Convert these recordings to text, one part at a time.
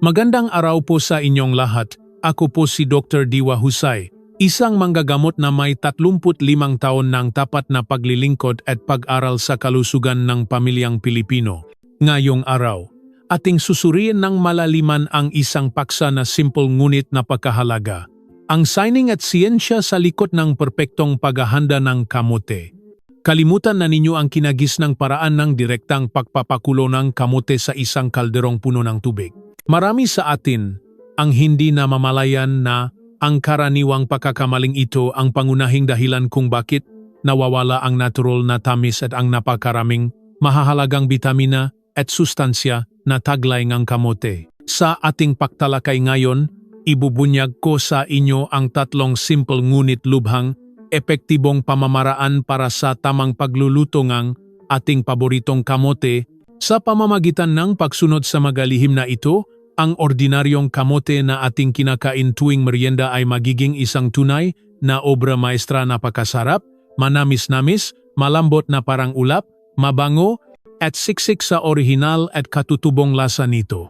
Magandang araw po sa inyong lahat. Ako po si Dr. Diwa Husay, isang manggagamot na may 35 taon ng tapat na paglilingkod at pag-aral sa kalusugan ng pamilyang Pilipino. Ngayong araw, ating susuriin ng malaliman ang isang paksa na simple ngunit napakahalaga. Ang signing at siyensya sa likod ng perpektong paghahanda ng kamote. Kalimutan na ninyo ang kinagis ng paraan ng direktang pagpapakulo ng kamote sa isang kalderong puno ng tubig. Marami sa atin ang hindi na mamalayan na ang karaniwang pagkakamaling ito ang pangunahing dahilan kung bakit nawawala ang natural na tamis at ang napakaraming mahahalagang bitamina at sustansya na taglay ng kamote. Sa ating pagtalakay ngayon, ibubunyag ko sa inyo ang tatlong simple ngunit lubhang epektibong pamamaraan para sa tamang pagluluto ng ating paboritong kamote sa pamamagitan ng pagsunod sa magalihim na ito, ang ordinaryong kamote na ating kinakain tuwing merienda ay magiging isang tunay na obra maestra na pakasarap, manamis-namis, malambot na parang ulap, mabango, at siksik sa orihinal at katutubong lasa nito.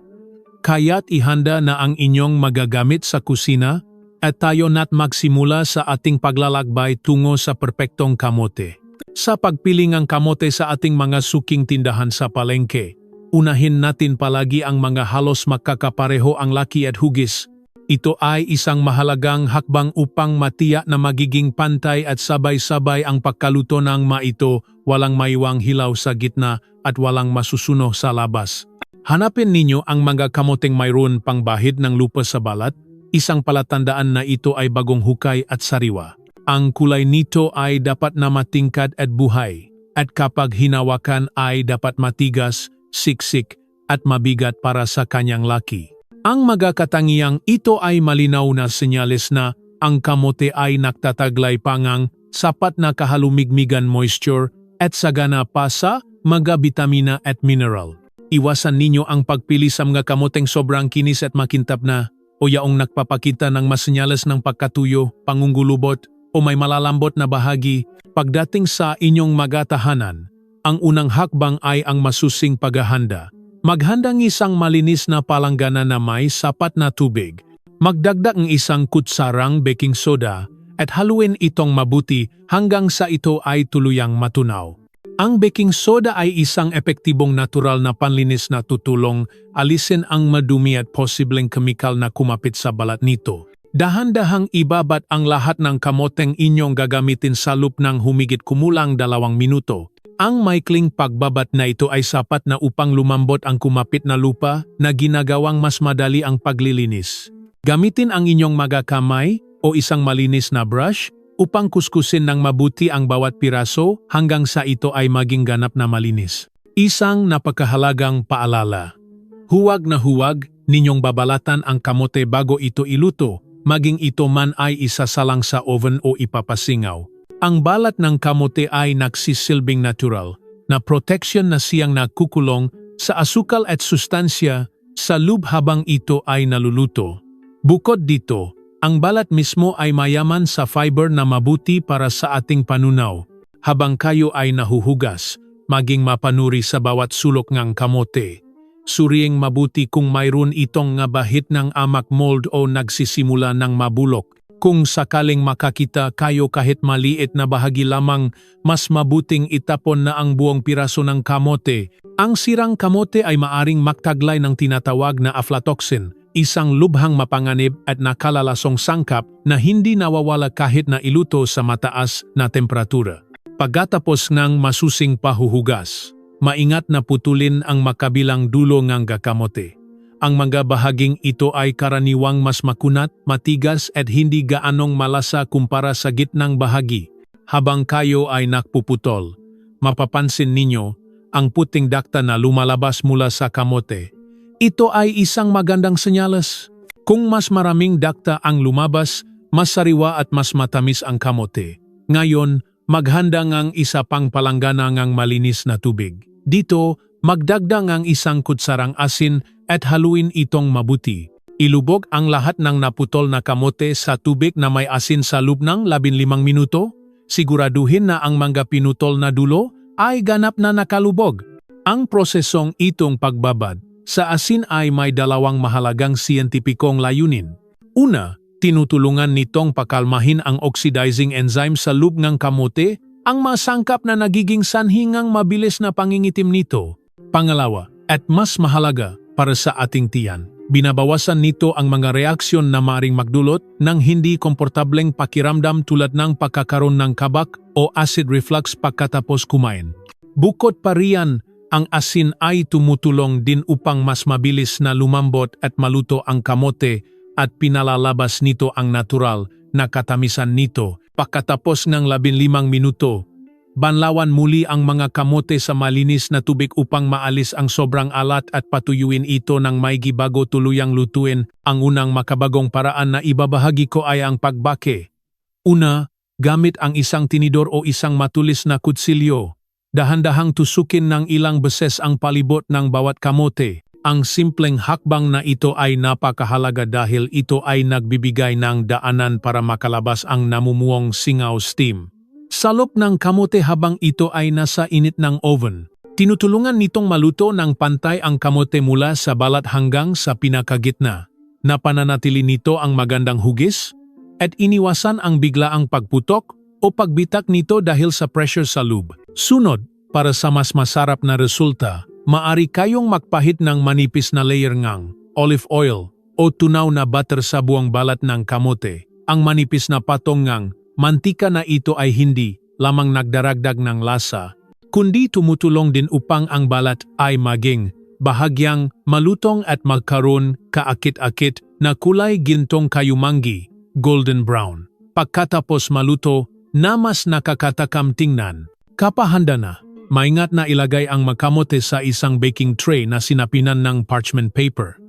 Kaya't ihanda na ang inyong magagamit sa kusina at tayo na't magsimula sa ating paglalakbay tungo sa perpektong kamote. Sa pagpili ng kamote sa ating mga suking tindahan sa palengke, unahin natin palagi ang mga halos magkakapareho ang laki at hugis. Ito ay isang mahalagang hakbang upang matiyak na magiging pantay at sabay-sabay ang pagkaluto ng maito, walang maiwang hilaw sa gitna at walang masusuno sa labas. Hanapin ninyo ang mga kamoteng mayroon pang bahid ng lupa sa balat, isang palatandaan na ito ay bagong hukay at sariwa. Ang kulay nito ay dapat na matingkad at buhay, at kapag hinawakan ay dapat matigas, siksik, at mabigat para sa kanyang laki. Ang magakatangiang ito ay malinaw na senyales na ang kamote ay nagtataglay pangang sapat na kahalumigmigan moisture at sagana pa sa mga bitamina at mineral. Iwasan ninyo ang pagpili sa mga kamoteng sobrang kinis at makintab na o yaong nagpapakita ng masenyales ng pagkatuyo, pangungulubot o may malalambot na bahagi pagdating sa inyong magatahanan. Ang unang hakbang ay ang masusing paghahanda. Maghandang isang malinis na palanggana na may sapat na tubig. Magdagdag ng isang kutsarang baking soda at haluin itong mabuti hanggang sa ito ay tuluyang matunaw. Ang baking soda ay isang epektibong natural na panlinis na tutulong alisin ang madumi at posibleng kemikal na kumapit sa balat nito. Dahan-dahang ibabat ang lahat ng kamoteng inyong gagamitin sa loop ng humigit kumulang dalawang minuto. Ang maikling pagbabat na ito ay sapat na upang lumambot ang kumapit na lupa na ginagawang mas madali ang paglilinis. Gamitin ang inyong magakamay o isang malinis na brush upang kuskusin ng mabuti ang bawat piraso hanggang sa ito ay maging ganap na malinis. Isang napakahalagang paalala. Huwag na huwag ninyong babalatan ang kamote bago ito iluto, maging ito man ay isasalang sa oven o ipapasingaw. Ang balat ng kamote ay nagsisilbing natural na protection na siyang nakukulong sa asukal at sustansya sa loob habang ito ay naluluto. Bukod dito, ang balat mismo ay mayaman sa fiber na mabuti para sa ating panunaw. Habang kayo ay nahuhugas, maging mapanuri sa bawat sulok ng kamote. Suriing mabuti kung mayroon itong nga bahit ng amak mold o nagsisimula ng mabulok. Kung sakaling makakita kayo kahit maliit na bahagi lamang, mas mabuting itapon na ang buong piraso ng kamote. Ang sirang kamote ay maaring magtaglay ng tinatawag na aflatoxin, isang lubhang mapanganib at nakalalasong sangkap na hindi nawawala kahit na iluto sa mataas na temperatura. Pagkatapos ng masusing pahuhugas, maingat na putulin ang makabilang dulo ng gakamote. Ang mga bahaging ito ay karaniwang mas makunat, matigas at hindi gaanong malasa kumpara sa gitnang bahagi. Habang kayo ay nakpuputol, mapapansin ninyo ang puting dakta na lumalabas mula sa kamote. Ito ay isang magandang senyales. Kung mas maraming dakta ang lumabas, mas sariwa at mas matamis ang kamote. Ngayon, maghanda ngang isa pang palanggana ngang malinis na tubig. Dito, magdagdag ang isang kutsarang asin at haluin itong mabuti. Ilubog ang lahat ng naputol na kamote sa tubig na may asin sa loob ng 15 minuto. Siguraduhin na ang mga pinutol na dulo ay ganap na nakalubog. Ang prosesong itong pagbabad sa asin ay may dalawang mahalagang siyentipikong layunin. Una, tinutulungan nitong pakalmahin ang oxidizing enzyme sa loob ng kamote, ang masangkap na nagiging sanhingang mabilis na pangingitim nito. Pangalawa, at mas mahalaga para sa ating tiyan, binabawasan nito ang mga reaksyon na maring magdulot ng hindi komportableng pakiramdam tulad ng pagkakaroon ng kabak o acid reflux pagkatapos kumain. Bukod pa riyan, ang asin ay tumutulong din upang mas mabilis na lumambot at maluto ang kamote at pinalalabas nito ang natural na katamisan nito. Pagkatapos ng 15 minuto, banlawan muli ang mga kamote sa malinis na tubig upang maalis ang sobrang alat at patuyuin ito ng maigi bago tuluyang lutuin. Ang unang makabagong paraan na ibabahagi ko ay ang pagbake. Una, gamit ang isang tinidor o isang matulis na kutsilyo. Dahan-dahang tusukin ng ilang beses ang palibot ng bawat kamote. Ang simpleng hakbang na ito ay napakahalaga dahil ito ay nagbibigay ng daanan para makalabas ang namumuong singaw steam. Salop ng kamote habang ito ay nasa init ng oven. Tinutulungan nitong maluto ng pantay ang kamote mula sa balat hanggang sa pinakagitna. Napananatili nito ang magandang hugis at iniwasan ang biglaang pagputok o pagbitak nito dahil sa pressure sa loob. Sunod, para sa mas masarap na resulta, maari kayong magpahit ng manipis na layer ngang olive oil o tunaw na butter sa buwang balat ng kamote. Ang manipis na patong ngang mantika na ito ay hindi lamang nagdaragdag ng lasa, kundi tumutulong din upang ang balat ay maging bahagyang malutong at magkaroon kaakit-akit na kulay gintong kayumangi, golden brown. Pagkatapos maluto, na mas nakakatakam tingnan. Kapahanda na, maingat na ilagay ang makamote sa isang baking tray na sinapinan ng parchment paper.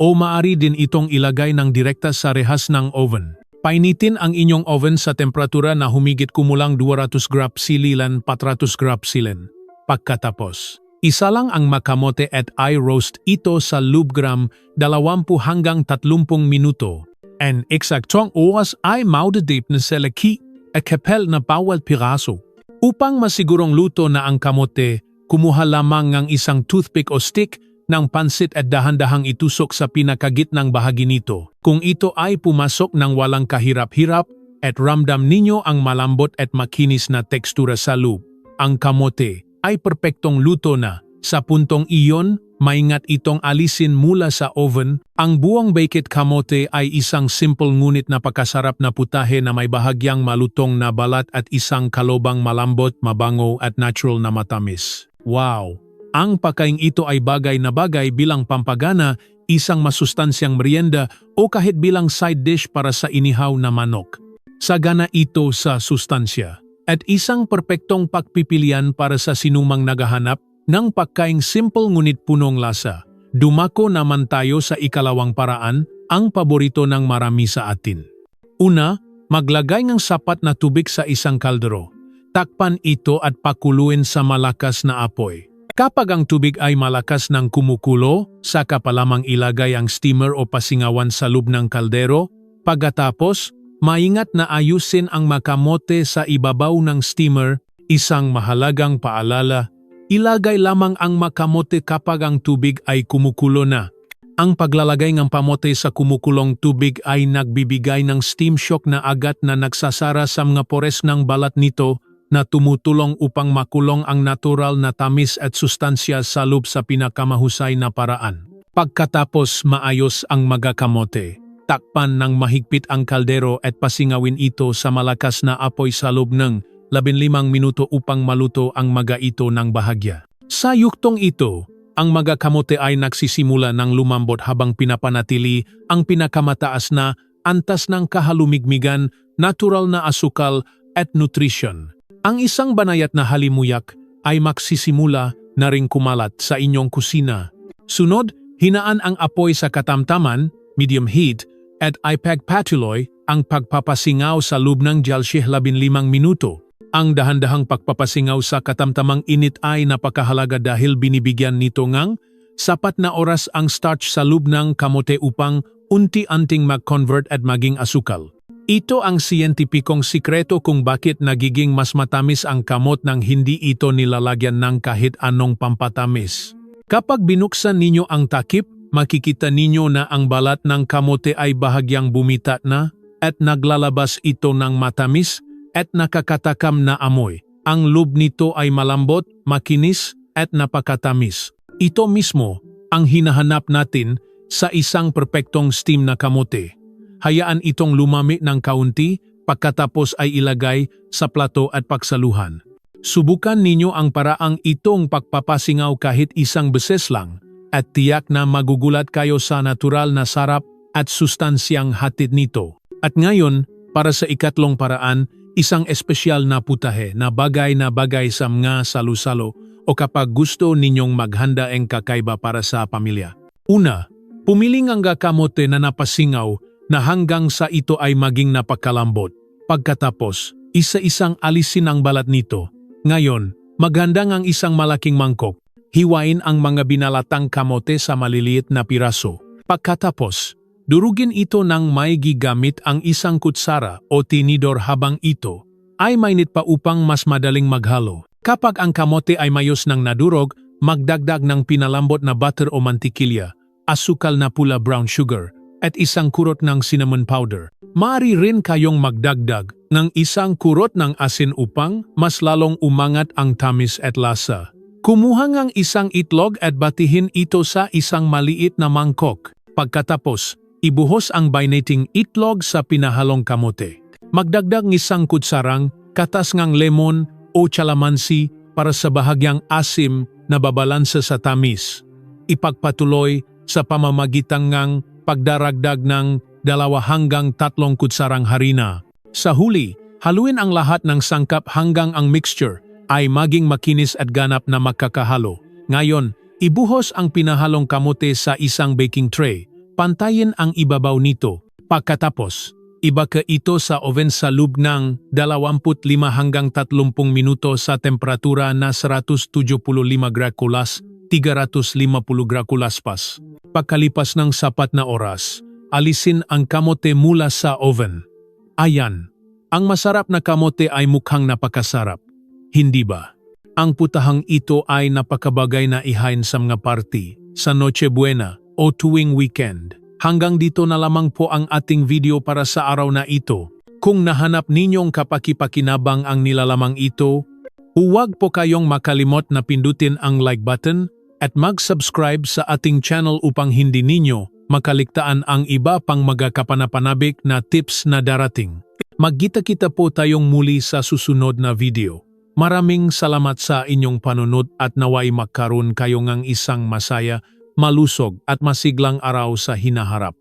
O maari din itong ilagay ng direkta sa rehas ng oven. Painitin ang inyong oven sa temperatura na humigit kumulang 200 grap sililan 400 grap silen. Pagkatapos, isa lang ang makamote at i-roast ito sa lubgram 20 hanggang 30 minuto. And eksaktong oras ay maudadip na sa laki at kapel na bawal piraso. Upang masigurong luto na ang kamote, kumuha lamang ng isang toothpick o stick ng pansit at dahan-dahang itusok sa pinakagitnang bahagi nito. Kung ito ay pumasok ng walang kahirap-hirap at ramdam ninyo ang malambot at makinis na tekstura sa loob, ang kamote ay perpektong luto na. Sa puntong iyon, maingat itong alisin mula sa oven. Ang buong baked kamote ay isang simple ngunit napakasarap na putahe na may bahagyang malutong na balat at isang kalobang malambot, mabango at natural na matamis. Wow! Ang pakaing ito ay bagay na bagay bilang pampagana, isang masustansyang merienda o kahit bilang side dish para sa inihaw na manok. Sagana ito sa sustansya at isang perpektong pagpipilian para sa sinumang naghahanap ng pagkaing simple ngunit punong lasa. Dumako naman tayo sa ikalawang paraan, ang paborito ng marami sa atin. Una, maglagay ng sapat na tubig sa isang kaldero. Takpan ito at pakuluin sa malakas na apoy. Kapag ang tubig ay malakas ng kumukulo, saka pa lamang ilagay ang steamer o pasingawan sa loob ng kaldero. Pagkatapos, maingat na ayusin ang makamote sa ibabaw ng steamer, isang mahalagang paalala, ilagay lamang ang makamote kapag ang tubig ay kumukulo na. Ang paglalagay ng pamote sa kumukulong tubig ay nagbibigay ng steam shock na agad na nagsasara sa mga pores ng balat nito na tumutulong upang makulong ang natural na tamis at sustansya sa loob sa pinakamahusay na paraan. Pagkatapos maayos ang magakamote, takpan ng mahigpit ang kaldero at pasingawin ito sa malakas na apoy sa loob ng 15 minuto upang maluto ang maga ito ng bahagya. Sa yuktong ito, ang magakamote ay nagsisimula ng lumambot habang pinapanatili ang pinakamataas na antas ng kahalumigmigan, natural na asukal at nutrition. Ang isang banayat na halimuyak ay magsisimula na ring kumalat sa inyong kusina. Sunod, hinaan ang apoy sa katamtaman, medium heat, at ipagpatuloy ang pagpapasingaw sa loob ng jalshih 15 minuto. Ang dahan-dahang pagpapasingaw sa katamtamang init ay napakahalaga dahil binibigyan nito ngang sapat na oras ang starch sa loob ng kamote upang unti-anting mag-convert at maging asukal. Ito ang siyentipikong sikreto kung bakit nagiging mas matamis ang kamot nang hindi ito nilalagyan ng kahit anong pampatamis. Kapag binuksan ninyo ang takip, makikita ninyo na ang balat ng kamote ay bahagyang bumitat na at naglalabas ito ng matamis at nakakatakam na amoy. Ang loob nito ay malambot, makinis at napakatamis. Ito mismo ang hinahanap natin sa isang perpektong steam na kamote. Hayaan itong lumami ng kaunti pagkatapos ay ilagay sa plato at pagsaluhan. Subukan ninyo ang paraang itong pagpapasingaw kahit isang beses lang at tiyak na magugulat kayo sa natural na sarap at sustansyang hatid nito. At ngayon, para sa ikatlong paraan, isang espesyal na putahe na bagay na bagay sa mga salusalo o kapag gusto ninyong maghanda ang kakaiba para sa pamilya. Una, pumiling ang kamote na napasingaw na hanggang sa ito ay maging napakalambot. Pagkatapos, isa-isang alisin ang balat nito. Ngayon, maghandang ang isang malaking mangkok. Hiwain ang mga binalatang kamote sa maliliit na piraso. Pagkatapos, durugin ito ng may gigamit ang isang kutsara o tinidor habang ito ay mainit pa upang mas madaling maghalo. Kapag ang kamote ay mayos ng nadurog, magdagdag ng pinalambot na butter o mantikilya, asukal na pula brown sugar, at isang kurot ng cinnamon powder. Maaari rin kayong magdagdag ng isang kurot ng asin upang mas lalong umangat ang tamis at lasa. Kumuha ng isang itlog at batihin ito sa isang maliit na mangkok. Pagkatapos, ibuhos ang binating itlog sa pinahalong kamote. Magdagdag ng isang kutsarang katas ng lemon o calamansi para sa bahagyang asim na babalansa sa tamis. Ipagpatuloy sa pamamagitan ng pagdaragdag ng dalawa hanggang tatlong kutsarang harina. Sa huli, haluin ang lahat ng sangkap hanggang ang mixture ay maging makinis at ganap na magkakahalo. Ngayon, ibuhos ang pinahalong kamote sa isang baking tray. Pantayin ang ibabaw nito. Pagkatapos, ibaka ito sa oven sa loob ng 25 hanggang 30 minuto sa temperatura na 175 grakulas 350 grakulas pas. Pagkalipas ng sapat na oras, alisin ang kamote mula sa oven. Ayan, ang masarap na kamote ay mukhang napakasarap. Hindi ba? Ang putahang ito ay napakabagay na ihain sa mga party, sa Noche Buena o tuwing weekend. Hanggang dito na lamang po ang ating video para sa araw na ito. Kung nahanap ninyong kapakipakinabang ang nilalamang ito, huwag po kayong makalimot na pindutin ang like button at mag-subscribe sa ating channel upang hindi ninyo makaligtaan ang iba pang magkakapanapanabik na tips na darating. Magkita-kita po tayong muli sa susunod na video. Maraming salamat sa inyong panunod at naway magkaroon kayo ng isang masaya, malusog at masiglang araw sa hinaharap.